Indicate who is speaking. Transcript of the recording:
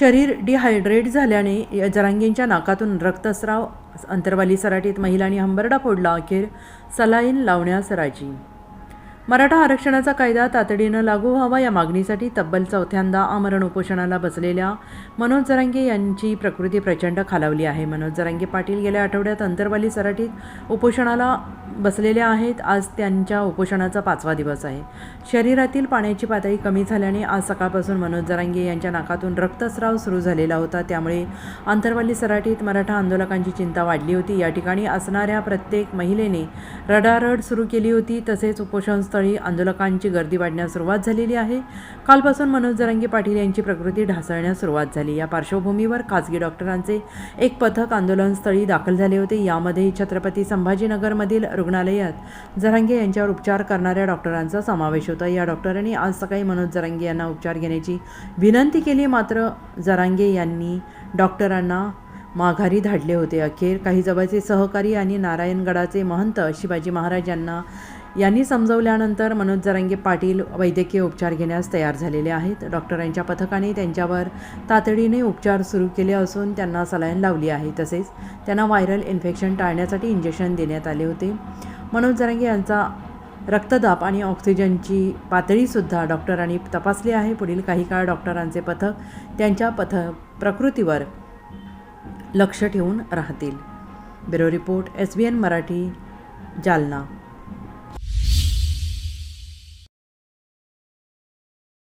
Speaker 1: शरीर डिहायड्रेट झाल्याने जरांगींच्या नाकातून रक्तस्राव अंतरवाली सराटीत महिलांनी हंबरडा फोडला अखेर सलाईन लावण्यास राजी. मराठा आरक्षणाचा कायदा तातडीनं लागू व्हावा या मागणीसाठी तब्बल चौथ्यांदा आमरण उपोषणाला बसलेल्या मनोज जरांगे यांची प्रकृती प्रचंड खालावली आहे. मनोज जरांगे पाटील गेल्या आठवड्यात अंतरवाली सराटीत उपोषणाला बसलेल्या आहेत. आज त्यांच्या उपोषणाचा पाचवा दिवस आहे. शरीरातील पाण्याची पातळी कमी झाल्याने आज सकाळपासून मनोज जरांगे यांच्या नाकातून रक्तस्राव सुरू झालेला होता. त्यामुळे आंतरवाली सराटीत मराठा आंदोलकांची चिंता वाढली होती. या ठिकाणी असणाऱ्या प्रत्येक महिलेने रडारड सुरू केली होती. तसेच उपोषण घटनास्थळी आंदोलकांची गर्दी वाढण्यास सुरुवात झालेली आहे. कालपासून मनोज जरांगी पाटील यांची प्रकृती ढासळण्यास सुरुवात झाली. या पार्श्वभूमीवर खासगी डॉक्टरांचे एक पथक आंदोलनस्थळी दाखल झाले होते. यामध्ये छत्रपती संभाजीनगरमधील रुग्णालयात जरांगे यांच्यावर उपचार करणाऱ्या डॉक्टरांचा समावेश होता. या डॉक्टरांनी आज सकाळी मनोज जरांगे यांना उपचार घेण्याची विनंती केली. मात्र जरांगे यांनी डॉक्टरांना माघारी धाडले होते. अखेर काही जवळचे सहकारी आणि नारायणगडाचे महंत शिवाजी महाराज यांना यांनी समजवल्यानंतर मनोज जरांगे पाटील वैद्यकीय उपचार घेण्यास तयार झालेले आहेत. डॉक्टरांच्या पथकाने त्यांच्यावर तातडीने उपचार सुरू केले असून त्यांना सलाईन लावली आहे. तसेच त्यांना व्हायरल इन्फेक्शन टाळण्यासाठी इंजेक्शन देण्यात आले होते. मनोज जरांगे यांचा रक्तदाब आणि ऑक्सिजनची पातळीसुद्धा डॉक्टरांनी तपासली आहे. पुढील काही काळ डॉक्टरांचे पथक त्यांच्या पथ प्रकृतीवर लक्ष ठेवून राहतील. Bureau report S B N Marathi Jalna.